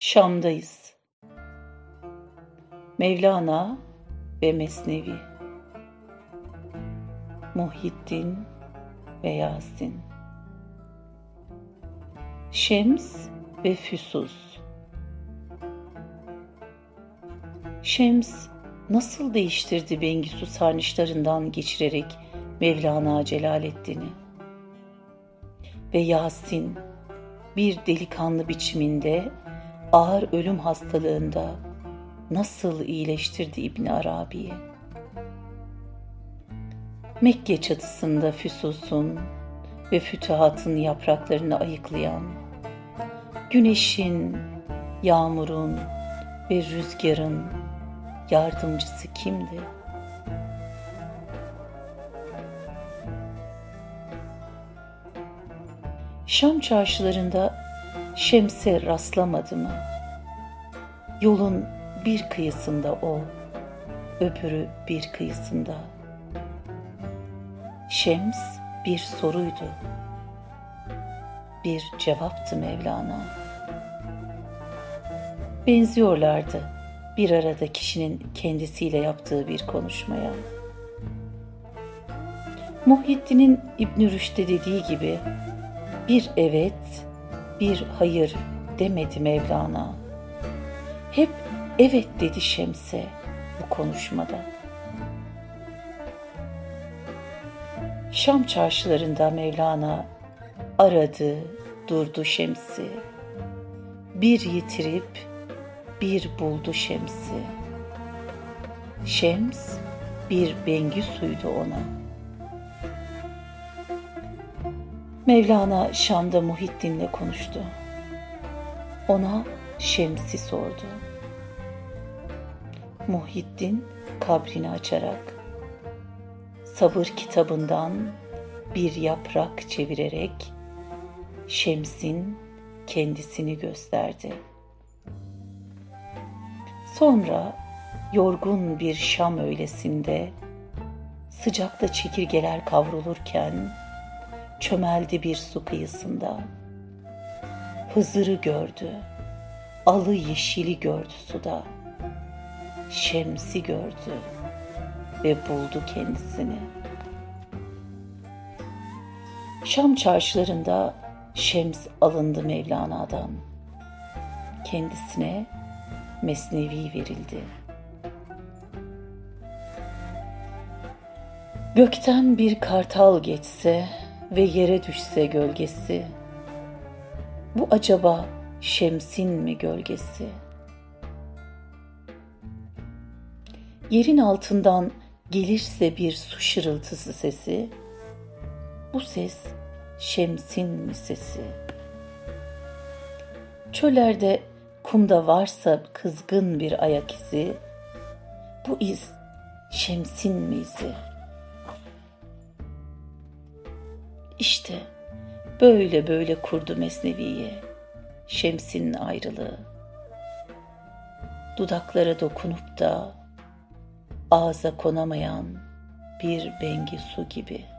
Şam'dayız. Mevlana ve Mesnevi Muhyiddin ve Yasin Şems ve Füsus Şems nasıl değiştirdi Bengisu sarnıçlarından geçirerek Mevlana Celaleddin'i? Ve Yasin bir delikanlı biçiminde ağır ölüm hastalığında nasıl iyileştirdi İbn Arabi'yi? Mekke çatısında Füsus'un ve fütuhatın yapraklarını ayıklayan, güneşin, yağmurun ve rüzgarın yardımcısı kimdi? Şam çarşılarında Şems'e rastlamadı mı? Yolun bir kıyısında o, öbürü bir kıyısında. Şems bir soruydu. Bir cevaptı Mevlana. Benziyorlardı bir arada kişinin kendisiyle yaptığı bir konuşmaya. Muhyiddin'in İbn Rüşd'e dediği gibi bir evet, bir hayır demedi Mevlana. Hep evet dedi Şems'e bu konuşmada. Şam çarşılarında Mevlana aradı, durdu Şems'i. Bir yitirip bir buldu Şems'i. Şems bir bengi suydu ona.'' Mevlana Şam'da Muhittin'le konuştu. Ona Şems'i sordu. Muhittin kabrini açarak sabır kitabından bir yaprak çevirerek Şems'in kendisini gösterdi. Sonra yorgun bir Şam öğlesinde sıcakta çekirgeler kavrulurken çömeldi bir su kıyısında. Hızır'ı gördü, alı yeşili gördü suda. Şems'i gördü ve buldu kendisini. Şam çarşılarında Şems alındı Mevlana'dan. Kendisine mesnevi verildi. Gökten bir kartal geçse ve yere düşse gölgesi. Bu acaba Şems'in mi gölgesi? Yerin altından gelirse bir su şırıltısı sesi, bu ses Şems'in mi sesi? Çöllerde kumda varsa kızgın bir ayak izi, bu iz Şems'in mi izi?'' İşte böyle böyle kurdu Mesnevi'yi Şems'in ayrılığı. Dudaklara dokunup da ağza konamayan bir bengi su gibi.''